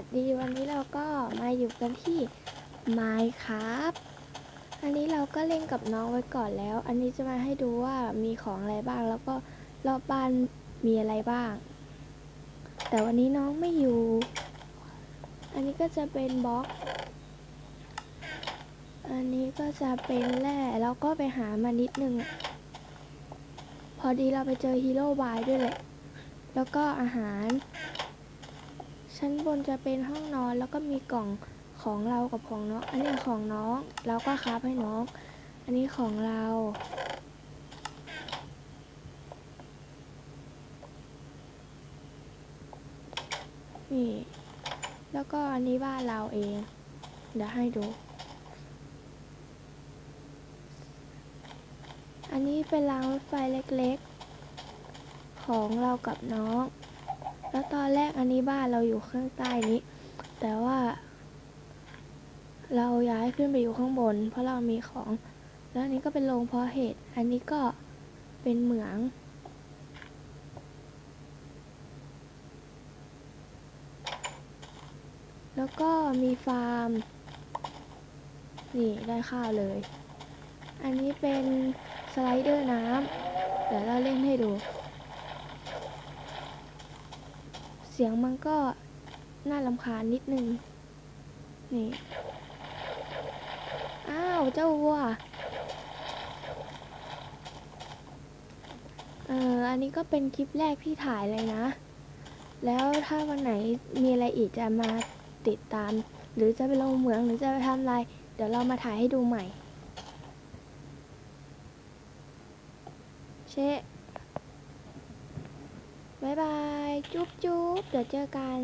สดีวันนี้เราก็มาอยู่กันที่ Minecraft อันนี้เราก็เล่นกับน้องไว้ก่อนแล้ว อันนี้จะมาให้ดูว่ามีของอะไรบ้าง แล้วก็รอบบ้านมีอะไรบ้าง แต่วันนี้น้องไม่อยู่ อันนี้ก็จะเป็นบล็อก อันนี้ก็จะเป็นแร่แล้วก็ไปหามานิดนึง พอดีเราไปเจอฮีโร่บายด้วยแหละ แล้วก็อาหาร ชั้นบนจะเป็นห้องนอนแล้วก็มีกล่องของเรากับของน้อง อันนี้ของน้องเราก็คราฟให้น้อง อันนี้ของเรา นี่ แล้วก็อันนี้บ้านเราเอง เดี๋ยวให้ดู อันนี้เป็นรางรถไฟเล็กๆ ของเรากับน้อง แล้วตอนแรกอันนี้บ้านเราอยู่ข้างใต้นี้ แต่ว่า เราย้ายขึ้นไปอยู่ข้างบน เพราะเรามีของ แล้วอันนี้ก็เป็นโรงเพาะเห็ด อันนี้ก็เป็นเหมือง แล้วก็มีฟาร์ม นี่ได้ข้าวเลย อันนี้เป็นสไลเดอร์น้ำ เดี๋ยวเราเล่นให้ดู เสียงมันก็น่ารำคาญนิดนึง นี่ อ้าว เจ้าวัว เอออันนี้ก็เป็นคลิปแรกที่ถ่ายเลยนะ แล้วถ้าวันไหนมีอะไรอีกจะมาติดตาม หรือจะไปลงเหมืองหรือจะไปทำอะไร เดี๋ยวเรามาถ่ายให้ดูใหม่ เชะบายบาย จุ๊บจุ๊บเดี๋ยวเจอกัน